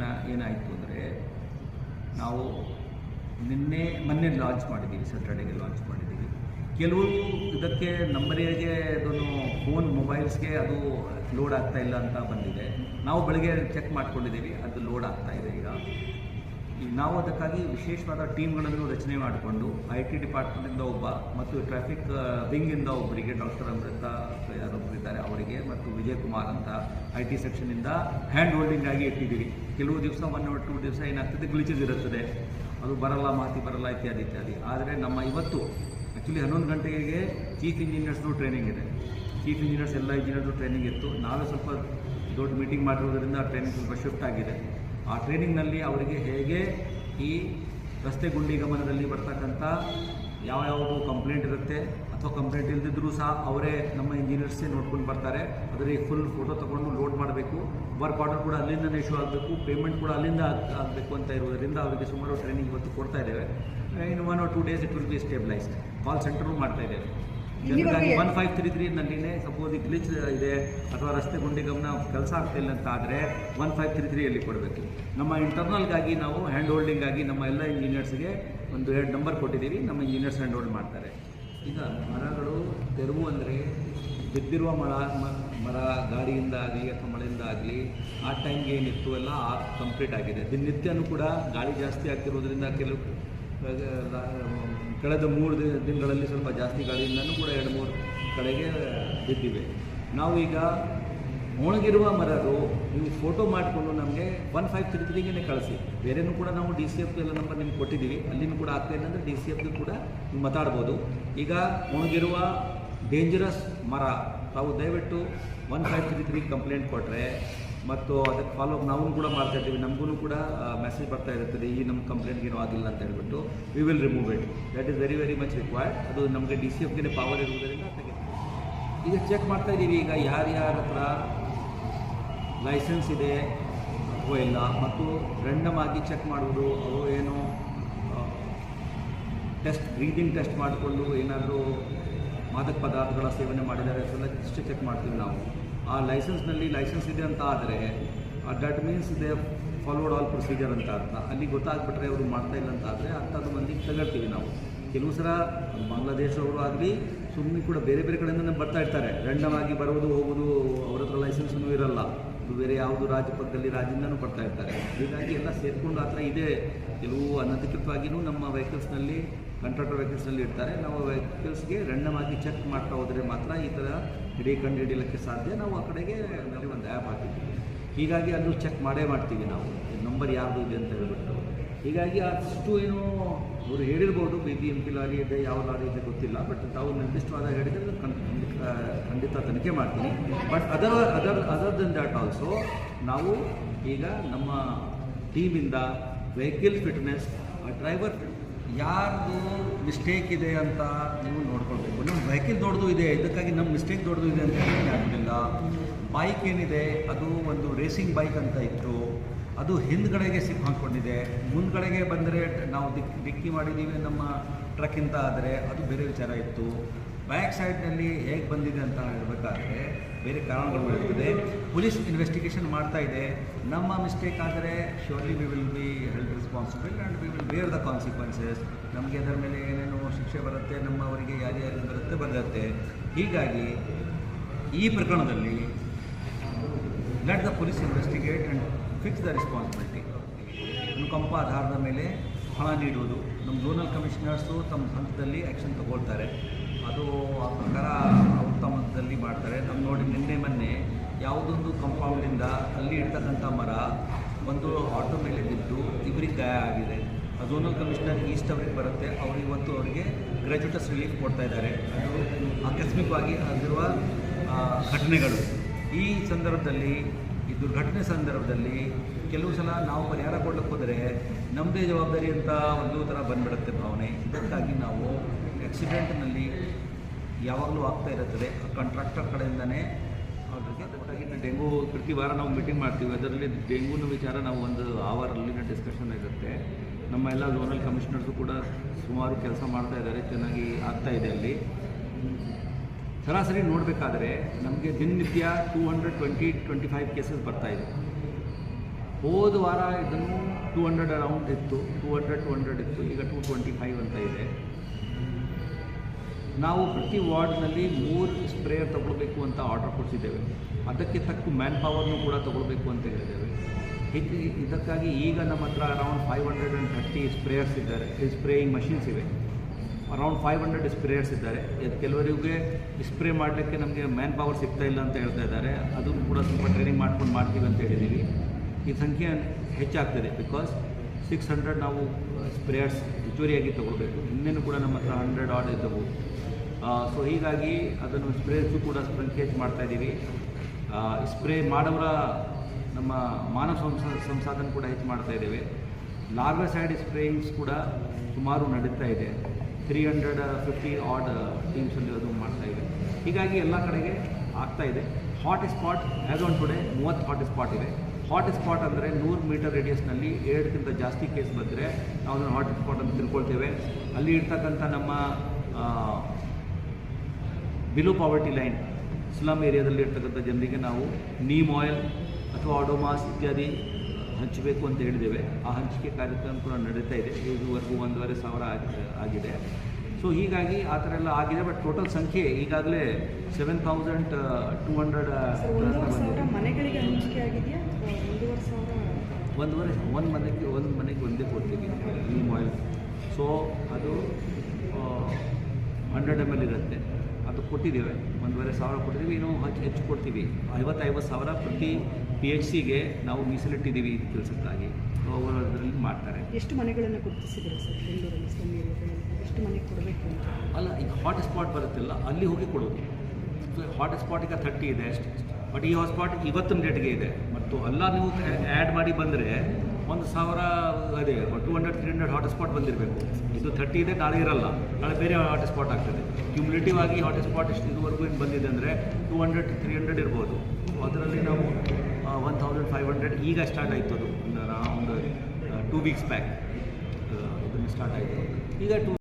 ಏನ ಏನಾಯಿತು ಅಂದರೆ ನಾವು ನಿನ್ನೆ ಮೊನ್ನೆ ಲಾಂಚ್ ಮಾಡಿದ್ದೀವಿ ಸ್ಯಾಟರ್ಡೇಗೆ ಲಾಂಚ್ ಮಾಡಿದ್ದೀವಿ. ಕೆಲವು ಇದಕ್ಕೆ ನಂಬರಿಗೆ ಅದನ್ನು ಫೋನ್ ಮೊಬೈಲ್ಸ್ಗೆ ಅದು ಲೋಡ್ ಆಗ್ತಾ ಇಲ್ಲ ಅಂತ ಬಂದಿದೆ. ನಾವು ಬೆಳಗ್ಗೆ ಚೆಕ್ ಮಾಡ್ಕೊಂಡಿದ್ದೀವಿ, ಅದು ಲೋಡ್ ಆಗ್ತಾ ಇದೆ ಈಗ. ಈಗ ನಾವು ಅದಕ್ಕಾಗಿ ವಿಶೇಷವಾದ ಟೀಮ್ಗಳನ್ನು ರಚನೆ ಮಾಡಿಕೊಂಡು ಐ ಟಿ ಡಿಪಾರ್ಟ್ಮೆಂಟಿಂದ ಒಬ್ಬ ಮತ್ತು ಟ್ರಾಫಿಕ್ ವಿಂಗಿಂದ ಒಬ್ಬರಿಗೆ ಡಾಕ್ಟರ್ ಅಮೃತ ಯಾರೊಬ್ಬರಿದ್ದಾರೆ ಅವರಿಗೆ ಮತ್ತು ವಿಜಯ್ ಕುಮಾರ್ ಅಂತ ಐ ಟಿ ಸೆಕ್ಷನಿಂದ ಹ್ಯಾಂಡ್ ಹೋಲ್ಡಿಂಗ್ ಆಗಿ ಇಟ್ಟಿದ್ದೀವಿ. ಕೆಲವು ದಿವಸ ಒನ್ ಆರ್ ಟೂ ದಿವಸ ಏನಾಗ್ತದೆ ಗ್ಲಿಚಸ್ ಇರುತ್ತದೆ. ಅದು ಬರಲ್ಲ, ಮಾತಿ ಬರಲ್ಲ ಇತ್ಯಾದಿ ಇತ್ಯಾದಿ. ಆದರೆ ನಮ್ಮ ಇವತ್ತು ಆ್ಯಕ್ಚುಲಿ ಹನ್ನೊಂದು ಗಂಟೆಗೆ ಚೀಫ್ ಇಂಜಿನಿಯರ್ಸ್ದು ಟ್ರೈನಿಂಗ್ ಇದೆ. ಚೀಫ್ ಇಂಜಿನಿಯರ್ಸ್ ಎಲ್ಲ ಇಂಜಿನಿಯರ್ದು ಟ್ರೈನಿಂಗ್ ಇತ್ತು. ನಾವೇ ಸ್ವಲ್ಪ ದೊಡ್ಡ ಮೀಟಿಂಗ್ ಮಾಡಿರೋದ್ರಿಂದ ಆ ಟ್ರೈನಿಂಗ್ ಸ್ವಲ್ಪ ಶಿಫ್ಟ್ ಆಗಿದೆ. ಆ ಟ್ರೈನಿಂಗ್ನಲ್ಲಿ ಅವರಿಗೆ ಹೇಗೆ ಈ ರಸ್ತೆ ಗುಂಡಿ ಗಮನದಲ್ಲಿ ಬರ್ತಕ್ಕಂಥ ಯಾವ ಯಾವುದು ಕಂಪ್ಲೇಂಟ್ ಇರುತ್ತೆ ಅಥವಾ ಕಂಪ್ಲೇಂಟ್ ಇಲ್ದಿದ್ರೂ ಸಹ ಅವರೇ ನಮ್ಮ ಇಂಜಿನಿಯರ್ಸೇ ನೋಡ್ಕೊಂಡು ಬರ್ತಾರೆ. ಅದರಲ್ಲಿ ಫುಲ್ ಫೋಟೋ ತೊಗೊಂಡು ಲೋಡ್ ಮಾಡಬೇಕು. ವರ್ಕ್ ಆರ್ಡರ್ ಕೂಡ ಅಲ್ಲಿಂದನೇ ಇಶ್ಯೂ ಆಗಬೇಕು. ಪೇಮೆಂಟ್ ಕೂಡ ಅಲ್ಲಿಂದ ಆಗಬೇಕು ಅಂತ ಇರುವುದರಿಂದ ಅವರಿಗೆ ಸುಮಾರು ಟ್ರೈನಿಂಗ್ ಇವತ್ತು ಕೊಡ್ತಾ ಇದ್ದೇವೆ. In one or two days it will be stabilized call centre ಮಾಡ್ತಾ ಇದ್ದೇವೆ. ಒನ್ ಫೈವ್ ತ್ರೀ ತ್ರೀನಲ್ಲಿನೇ ಸಪೋಸ್ ಈ ಗ್ಲಿಚ್ ಇದೆ ಅಥವಾ ರಸ್ತೆ ಗುಂಡಿ ಗಮನ ಕೆಲಸ ಆಗ್ತಿಲ್ಲ ಅಂತ ಆದರೆ ಒನ್ ಫೈವ್ ತ್ರೀ ತ್ರೀಯಲ್ಲಿ ಕೊಡಬೇಕು. ನಮ್ಮ ಇಂಟರ್ನಲ್ಗಾಗಿ ನಾವು ಹ್ಯಾಂಡ್ ಹೋಲ್ಡಿಂಗ್ ಆಗಿ ನಮ್ಮ ಎಲ್ಲ ಇಂಜಿನಿಯರ್ಸ್ಗೆ ಒಂದು ಎರಡು ನಂಬರ್ ಕೊಟ್ಟಿದ್ದೀವಿ. ನಮ್ಮ ಇಂಜಿನಿಯರ್ಸ್ ಹ್ಯಾಂಡ್ ಹೋಲ್ಡ್ ಮಾಡ್ತಾರೆ. ಈಗ ಮರಗಳು ತೆರವು ಅಂದರೆ ಬಿದ್ದಿರುವ ಮರ ಮರ ಗಾಡಿಯಿಂದ ಆಗಲಿ ಅಥವಾ ಮಳೆಯಿಂದ ಆಗಲಿ ಆ ಟೈಮ್ಗೆ ಏನಿತ್ತು ಎಲ್ಲ ಕಂಪ್ಲೀಟ್ ಆಗಿದೆ. ದಿನನಿತ್ಯನೂ ಕೂಡ ಗಾಳಿ ಜಾಸ್ತಿ ಆಗ್ತಿರೋದ್ರಿಂದ ಕೆಲವು ಕಳೆದ ಮೂರು ದಿನ ದಿನಗಳಲ್ಲಿ ಸ್ವಲ್ಪ ಜಾಸ್ತಿ ಗಾಳಿಯಿಂದನೂ ಕೂಡ ಎರಡು ಮೂರು ಕಡೆಗೆ ಬಿದ್ದಿವೆ. ನಾವು ಒಣಗಿರುವ ಮರರು, ನೀವು ಫೋಟೋ ಮಾಡಿಕೊಂಡು ನಮಗೆ ಒನ್ ಫೈವ್ ತ್ರೀ ತ್ರೀಗೆ ಕಳಿಸಿ. ಬೇರೆನೂ ಕೂಡ ನಾವು ಡಿ ಸಿ ಎಫ್ ಎಲ್ಲ ನಂಬರ್ ನಿಮ್ಗೆ ಕೊಟ್ಟಿದ್ದೀವಿ. ಅಲ್ಲಿನೂ ಕೂಡ ಆಗ್ತಾ ಇಲ್ಲ ಅಂದರೆ ಡಿ ಸಿ ಎಫ್ ಕೂಡ ನೀವು ಮಾತಾಡ್ಬೋದು. ಈಗ ಒಣಗಿರುವ ಡೇಂಜರಸ್ ಮರ, ತಾವು ದಯವಿಟ್ಟು one five three three complaint ಕೊಟ್ಟರೆ ಮತ್ತು ಅದಕ್ಕೆ ಫಾಲೋ ಅಪ್ ನಾವು ಕೂಡ ಮಾಡ್ತಾ ಇದ್ದೀವಿ. ನಮಗೂ ಕೂಡ ಮೆಸೇಜ್ ಬರ್ತಾ ಇರುತ್ತದೆ, ಈ ನಮ್ಮ ಕಂಪ್ಲೇಂಟ್ಗೆ ಏನೂ ಆಗಿಲ್ಲ ಅಂತ ಹೇಳ್ಬಿಟ್ಟು we will remove it that is very very much required ಅದು ನಮಗೆ ಡಿ ಸಿ ಎಫ್ಗೆ ಪವರ್ ಇರುವುದರಿಂದ ಈಗ ಚೆಕ್ ಮಾಡ್ತಾ ಇದ್ದೀವಿ. ಈಗ ಯಾರ್ಯಾರ ಹತ್ರ ಲೈಸೆನ್ಸ್ ಇದೆ ಅಥವಾ ಇಲ್ಲ? ಮತ್ತು ರೆಂಡಮ್ ಆಗಿ ಚೆಕ್ ಮಾಡುವುದು ಅವರು ಏನು ಟೆಸ್ಟ್ ಬ್ರೀದಿಂಗ್ ಟೆಸ್ಟ್ ಮಾಡಿಕೊಂಡು ಏನಾದರೂ ಮಾದಕ ಪದಾರ್ಥಗಳ ಸೇವನೆ ಮಾಡಿದ್ದಾರೆ ಅದೆಲ್ಲ ಇಷ್ಟು ಚೆಕ್ ಮಾಡ್ತೀವಿ ನಾವು. ಆ ಲೈಸೆನ್ಸ್ನಲ್ಲಿ ಲೈಸೆನ್ಸ್ ಇದೆ ಅಂತ ಆದರೆ ದಟ್ ಮೀನ್ಸ್ ಇದೆ ಫಾಲೋಡ್ ಆಲ್ ಪ್ರೊಸೀಜರ್ ಅಂತ ಅರ್ಥ. ಅಲ್ಲಿ ಗೊತ್ತಾಗ್ಬಿಟ್ರೆ ಅವರು ಮಾಡ್ತಾ ಇಲ್ಲ ಅಂತ ಆದರೆ ಅಂಥದ್ದು ಮಂದಿಗೆ ತಗೊಳ್ತೀವಿ ನಾವು. ಕೆಲವು ಸಲ ಬಾಂಗ್ಲಾದೇಶದವರು ಆಗಲಿ ಸುಮ್ಮನೆ ಕೂಡ ಬೇರೆ ಬೇರೆ ಕಡೆಯಿಂದ ಬರ್ತಾ ಇರ್ತಾರೆ. ರೆಂಡಮ್ ಆಗಿ ಬರೋದು, ಹೋಗೋದು, ಅವ್ರ ಹತ್ರ ಲೈಸೆನ್ಸೂ ಇರಲ್ಲ. ಬೇರೆ ಯಾವುದು ರಾಜ್ಯ ಪಕ್ಕದಲ್ಲಿ ಪಡ್ತಾ ಇರ್ತಾರೆ. ಹೀಗಾಗಿ ಎಲ್ಲ ಸೇರಿಕೊಂಡು ಆ ಇದೆ. ಕೆಲವು ಅನಧಿಕೃತವಾಗಿಯೂ ನಮ್ಮ ವೆಹಿಕಲ್ಸ್ನಲ್ಲಿ ಕಾಂಟ್ರಾಕ್ಟರ್ ವೆಹಿಕಲ್ಸ್ನಲ್ಲಿ ಇರ್ತಾರೆ. ನಾವು ವೆಹಿಕಲ್ಸ್ಗೆ ರೆಂಡಮ್ ಆಗಿ ಚೆಕ್ ಮಾಡ್ತಾ ಹೋದರೆ ಮಾತ್ರ ಈ ಥರ ಹಿಡಿ ಕಂಡು ಹಿಡಿಯಲಿಕ್ಕೆ ಸಾಧ್ಯ. ನಾವು ಆ ಕಡೆಗೆ ಒಂದು ಆ್ಯಪ್ ಹಾಕಿದ್ದೀವಿ. ಹೀಗಾಗಿ ಅದು ಚೆಕ್ ಮಾಡೇ ಮಾಡ್ತೀವಿ ನಾವು. ನಂಬರ್ ಯಾರ್ದು ಇದೆ ಅಂತ ಹೇಳ್ಬಿಟ್ಟು. ಹೀಗಾಗಿ ಅಷ್ಟು ಏನು ಅವರು ಹೇಳಿರ್ಬೋದು B B M P lorry ಇದೆ, ಯಾವ ಲಾರಿ ಇದೆ ಗೊತ್ತಿಲ್ಲ ಬಟ್ ತಾವು ನಿರ್ದಿಷ್ಟವಾದ ಹೇಳಿದರೆ ಖಂಡಿತ ತನಿಖೆ ಮಾಡ್ತೀನಿ. But other other other than that also ನಾವು ಈಗ ನಮ್ಮ ಟೀಮಿಂದ ವೆಹಿಕಲ್ ಫಿಟ್ನೆಸ್ ಡ್ರೈವರ್ ಯಾರ್ದು ಮಿಸ್ಟೇಕ್ ಇದೆ ಅಂತ ನೀವು ನೋಡ್ಕೊಳ್ಬೇಕು. ನಮ್ಮ ವೆಹಿಕಲ್ ದೊಡ್ಡದು ಇದೆ, ಇದಕ್ಕಾಗಿ ನಮ್ಮ ಮಿಸ್ಟೇಕ್ ದೊಡ್ಡದು ಇದೆ ಅಂತ ಹೇಳಕ್ಕೆ ಆಗಲಿಲ್ಲ ಬೈಕ್ ಏನಿದೆ, ಅದು ಒಂದು ರೇಸಿಂಗ್ ಬೈಕ್ ಅಂತ ಇತ್ತು. ಅದು ಹಿಂದ್ಗಡೆಗೆ ಸಿಕ್ ಹಾಕ್ಕೊಂಡಿದೆ ಮುಂದ್ಗಡೆಗೆ ಬಂದರೆ ನಾವು ದಿಕ್, ಡಿಕ್ಕಿ ಮಾಡಿದ್ದೀವಿ ನಮ್ಮ ಟ್ರಕ್ಕಿಂತ ಆದರೆ ಅದು ಬೇರೆ ವಿಚಾರ ಇತ್ತು. ಬ್ಯಾಕ್ ಸೈಡ್ನಲ್ಲಿ ಹೇಗೆ ಬಂದಿದೆ ಅಂತ ಹೇಳಬೇಕಾದ್ರೆ ಬೇರೆ ಕಾರಣಗಳು ಇರ್ತದೆ. ಪೊಲೀಸ್ ಇನ್ವೆಸ್ಟಿಗೇಷನ್ ಮಾಡ್ತಾ ಇದೆ. ನಮ್ಮ ಮಿಸ್ಟೇಕ್ ಆದರೆ surely we will be held responsible and we will bear the consequences ನಮಗೆ ಅದರ ಮೇಲೆ ಏನೇನು ಶಿಕ್ಷೆ ಬರುತ್ತೆ, ನಮ್ಮವರಿಗೆ ಯಾರ್ಯಾರು ಬರುತ್ತೆ ಬರುತ್ತೆ ಹೀಗಾಗಿ ಈ ಪ್ರಕರಣದಲ್ಲಿ let the police investigate and fix the responsibility ಅನುಕಂಪ ಆಧಾರದ ಮೇಲೆ ಹಣ ನೀಡುವುದು. ನಮ್ಮ ಝೋನಲ್ ಕಮಿಷನರ್ಸು ತಮ್ಮ ಹಂತದಲ್ಲಿ ಆ್ಯಕ್ಷನ್ ತಗೊಳ್ತಾರೆ. ಅದು ಆ ಪ್ರಕಾರ ಹಂತದಲ್ಲಿ ಮಾಡ್ತಾರೆ. ನಮ್ಮ ನೋಡಿ ನಿನ್ನೆ ಮೊನ್ನೆ ಯಾವುದೊಂದು ಕಂಪೌಂಡಿಂದ ಅಲ್ಲಿ ಇರ್ತಕ್ಕಂಥ ಮರ ಒಂದು ಆಟೋ ಮೇಲೆ ಬಿದ್ದು ಇಬ್ಬರಿಗೆ ಗಾಯ ಆಗಿದೆ. ಆ ಝೋನಲ್ ಕಮಿಷನರ್ ಈಸ್ಟ್ ಅವ್ರಿಗೆ ಬರುತ್ತೆ. ಅವರು ಇವತ್ತು ಅವರಿಗೆ ಗ್ರ್ಯಾಜುಟಸ್ ರಿಲೀಫ್ ಕೊಡ್ತಾ ಇದ್ದಾರೆ. ಅದು ಆಕಸ್ಮಿಕವಾಗಿ ಆಗಿರುವ ಘಟನೆಗಳು. ಈ ಸಂದರ್ಭದಲ್ಲಿ ಈ ದುರ್ಘಟನೆ ಸಂದರ್ಭದಲ್ಲಿ ಕೆಲವು ಸಲ ನಾವು ಪರಿಹಾರ ಕೊಡ್ಲಿಕ್ಕೆ ಹೋದರೆ ನಮ್ಮದೇ ಜವಾಬ್ದಾರಿ ಅಂತ ಒಂದು ಥರ ಬಂದ್ಬಿಡುತ್ತೆ ಭಾವನೆ. ಇದಕ್ಕಾಗಿ ನಾವು ಆಕ್ಸಿಡೆಂಟ್ನಲ್ಲಿ ಯಾವಾಗಲೂ ಆಗ್ತಾ ಇರುತ್ತದೆ. ಕಾಂಟ್ರಾಕ್ಟರ್ ಕಡೆಯಿಂದನೇ ಅವ್ರಿಗೆ ಡೆಂಗು ಪ್ರತಿ ವಾರ ನಾವು ಮೀಟಿಂಗ್ ಮಾಡ್ತೀವಿ. ಅದರಲ್ಲಿ ಡೆಂಗೂನ ವಿಚಾರ ನಾವು ಒಂದು ಆವರಲ್ಲಿನ ಡಿಸ್ಕಷನ್ ಇರುತ್ತೆ. ನಮ್ಮ ಎಲ್ಲ ಝೋನಲ್ ಕಮಿಷನರ್ಸು ಕೂಡ ಸುಮಾರು ಕೆಲಸ ಮಾಡ್ತಾ ಇದ್ದಾರೆ. ಚೆನ್ನಾಗಿ ಆಗ್ತಾ ಇದೆ ಅಲ್ಲಿ. ಸರಾಸರಿ ನೋಡಬೇಕಾದ್ರೆ ನಮಗೆ ದಿನನಿತ್ಯ two hundred twenty twenty five cases ಬರ್ತಾ ಇದೆ. ಹೋದ ವಾರ ಇದನ್ನು ಟೂ ಹಂಡ್ರೆಡ್ ಅರೌಂಡ್ ಇತ್ತು ಟೂ ಹಂಡ್ರೆಡ್ ಟು ಹಂಡ್ರೆಡ್ ಇತ್ತು, ಈಗ ಟೂ ಟ್ವೆಂಟಿ ಫೈವ್ ಅಂತ ಇದೆ. ನಾವು ಪ್ರತಿ ವಾರ್ಡ್ನಲ್ಲಿ ಮೂರು ಸ್ಪ್ರೇಯರ್ ತಗೊಳ್ಬೇಕು ಅಂತ ಆರ್ಡರ್ ಕೊಡ್ತಿದ್ದೇವೆ ಅದಕ್ಕೆ ತಕ್ಕ ಮ್ಯಾನ್ ಪವರ್ನು ಕೂಡ ತಗೊಳ್ಬೇಕು ಅಂತ ಹೇಳಿದ್ದೇವೆ. ಇದು ಇದಕ್ಕಾಗಿ ಈಗ ನಮ್ಮ ಹತ್ರ around five hundred and thirty sprayers ಇದ್ದಾರೆ ಸ್ಪ್ರೇಯಿಂಗ್ ಮಷಿನ್ಸ್ ಇವೆ. ಅರೌಂಡ್ ಫೈವ್ ಹಂಡ್ರೆಡ್ ಸ್ಪ್ರೇಯರ್ಸ್ ಇದ್ದಾರೆ. ಅದು ಕೆಲವರಿಗೆ ಸ್ಪ್ರೇ ಮಾಡಲಿಕ್ಕೆ ನಮಗೆ ಮ್ಯಾನ್ ಪವರ್ ಸಿಗ್ತಾ ಇಲ್ಲ ಅಂತ ಹೇಳ್ತಾ ಇದ್ದಾರೆ. ಅದನ್ನು ಕೂಡ ಸ್ವಲ್ಪ ಟ್ರೈನಿಂಗ್ ಮಾಡ್ಕೊಂಡು ಮಾಡ್ತೀವಿ ಅಂತ ಹೇಳಿದ್ದೀವಿ. ಈ ಸಂಖ್ಯೆ ಹೆಚ್ಚಾಗ್ತದೆ ಬಿಕಾಸ್ ಸಿಕ್ಸ್ ಹಂಡ್ರೆಡ್ ನಾವು ಸ್ಪ್ರೇಯರ್ಸ್ ಹೆಚ್ಚುವರಿಯಾಗಿ ತೊಗೊಳ್ಬೇಕು. ಇನ್ನೇನು ಕೂಡ ನಮ್ಮ ಹತ್ರ ಹಂಡ್ರೆಡ್ ಆರ್ಡ್ ಇದ್ದವು. ಸೊ ಹೀಗಾಗಿ ಅದನ್ನು ಸ್ಪ್ರೇಯರ್ಸು ಕೂಡ ಸಂಖ್ಯೆ ಮಾಡ್ತಾ ಇದ್ದೀವಿ. ಸ್ಪ್ರೇ ಮಾಡೋರ ನಮ್ಮ ಮಾನವ ಸಂಸ, ಸಂಸಾಧನ ಕೂಡ ಹೆಚ್ಚು ಮಾಡ್ತಾ ಇದ್ದೇವೆ. ಲಾರ್ವೆಸೈಡ್ ಸ್ಪ್ರೇಯಿಂಗ್ಸ್ ಕೂಡ ಸುಮಾರು ನಡೀತಾ ಇದೆ. ತ್ರೀ ಹಂಡ್ರೆಡ್ ಫಿಫ್ಟಿ ಆಡ್ ಟೀಮ್ಸಲ್ಲಿ ಅದು ಮಾಡ್ತಾ ಇದೆ. ಹೀಗಾಗಿ ಎಲ್ಲ ಕಡೆಗೆ ಆಗ್ತಾ ಇದೆ. Hot spot as on today ಮೂವತ್ತು ಹಾಟ್ ಸ್ಪಾಟ್ ಇದೆ. ಹಾಟ್ ಸ್ಪಾಟ್ ಅಂದರೆ ನೂರು ಮೀಟರ್ ರೇಡಿಯಸ್ನಲ್ಲಿ ಎರಡಕ್ಕಿಂತ ಜಾಸ್ತಿ ಕೇಸ್ ಬಂದರೆ ನಾವು ಅದನ್ನು ಹಾಟ್ ಸ್ಪಾಟ್ ಅಂತ ತಿಳ್ಕೊಳ್ತೇವೆ. ಅಲ್ಲಿ ಇರ್ತಕ್ಕಂಥ ನಮ್ಮ ಬಿಲೋ ಪಾವರ್ಟಿ ಲೈನ್ ಸ್ಲಮ್ ಏರಿಯಾದಲ್ಲಿ ಇರ್ತಕ್ಕಂಥ ಜನರಿಗೆ ನಾವು ನೀಮ್ ಆಯಿಲ್ ಅಥವಾ ಆಡೋಮಾಸ್ ಇತ್ಯಾದಿ ಹಂಚಬೇಕು ಅಂತ ಹೇಳಿದ್ದೇವೆ. ಆ ಹಂಚಿಕೆ ಕಾರ್ಯಕ್ರಮ ಕೂಡ ನಡೀತಾ ಇದೆ. ಇದುವರೆಗೂ ಒಂದೂವರೆ ಸಾವಿರ ಆಗಿ- ಆಗಿದೆ. ಸೊ ಹೀಗಾಗಿ ಆ ಥರ ಎಲ್ಲ ಆಗಿದೆ ಬಟ್ ಟೋಟಲ್ ಸಂಖ್ಯೆ ಈಗಾಗಲೇ ಸೆವೆನ್ ತೌಸಂಡ್ ಟೂ ಹಂಡ್ರೆಡ್ ಮನೆಗಳಿಗೆ ಹಂಚಿಕೆ ಆಗಿದೆಯಾ? ಒಂದೂವರೆ ಒಂದು ಮನೆಗೆ ಒಂದು ಮನೆಗೆ ಒಂದೇ ಕೊಡ್ತೀವಿ ಈ ಆಯಿಲ್ ಸೊ ಅದು ಹಂಡ್ರೆಡ್ ಎಂ ಎಲ್ ಇರುತ್ತೆ. ಅದು ಕೊಟ್ಟಿದ್ದೇವೆ. ಒಂದೂವರೆ ಸಾವಿರ ಕೊಟ್ಟಿದ್ದೀವಿ ಇನ್ನೂ ಹೆಚ್ಚು ಹೆಚ್ಚು ಕೊಡ್ತೀವಿ. ಐವತ್ತೈವತ್ತು ಸಾವಿರ ಪ್ರತಿ ಪಿ ಎಚ್ ಸಿಗೆ ನಾವು ಮೀಸಲಿಟ್ಟಿದ್ದೀವಿ ಈ ಕೆಲಸಕ್ಕಾಗಿ. ಅವರು ಅದರಲ್ಲಿ ಮಾಡ್ತಾರೆ. ಎಷ್ಟು ಮನೆಗಳನ್ನು ಗುರುತಿಸಿದ್ರು ಸರ್ ಬೆಂಗಳೂರಲ್ಲಿ ಎಷ್ಟು ಮನೆ ಕೊಡಬೇಕು ಅಲ್ಲ ಈಗ ಹಾಟ್ ಸ್ಪಾಟ್ ಬರುತ್ತಲ್ಲ ಅಲ್ಲಿ ಹೋಗಿ ಕೊಡೋದು. ಸೊ ಹಾಟ್ ಸ್ಪಾಟ್ ಈಗ ಥರ್ಟಿ ಇದೆ ಬಟ್ ಈ ಹಾಟ್ಸ್ಪಾಟ್ ಇವತ್ತಿನ ಡೇಟ್ಗೆ ಇದೆ. ಮತ್ತು ಅಲ್ಲ ನೀವು ಆ್ಯಡ್ ಮಾಡಿ ಬಂದರೆ ಒಂದು ಸಾವಿರ ಅದೇ two hundred three hundred hotspot ಬಂದಿರಬೇಕು. ಇದು ಥರ್ಟಿ ಇದೆ, ನಾಳೆ ಇರಲ್ಲ. ನಾಳೆ ಬೇರೆ ಹಾಟ್ಸ್ಪಾಟ್ ಆಗ್ತದೆ. ಕ್ಯುಮ್ಯುಲೇಟಿವ್ ಆಗಿ ಹಾಟ್ಸ್ಪಾಟ್ ಎಷ್ಟು ಇದುವರೆಗೂ ಏನು ಬಂದಿದೆ ಅಂದರೆ ಟೂ ಹಂಡ್ರೆಡ್ ತ್ರೀ ಹಂಡ್ರೆಡ್ ಇರ್ಬೋದು. ಅದರಲ್ಲಿ ನಾವು ಒನ್ ತೌಸಂಡ್ ಫೈವ್ ಹಂಡ್ರೆಡ್ ಈಗ ಸ್ಟಾರ್ಟ್ ಆಯಿತು ಅದು. ಒಂದು ಟೂ ವೀಕ್ಸ್ ಬ್ಯಾಕ್ ಇದನ್ನು ಸ್ಟಾರ್ಟ್ ಆಯಿತು. ಈಗ ಟೂ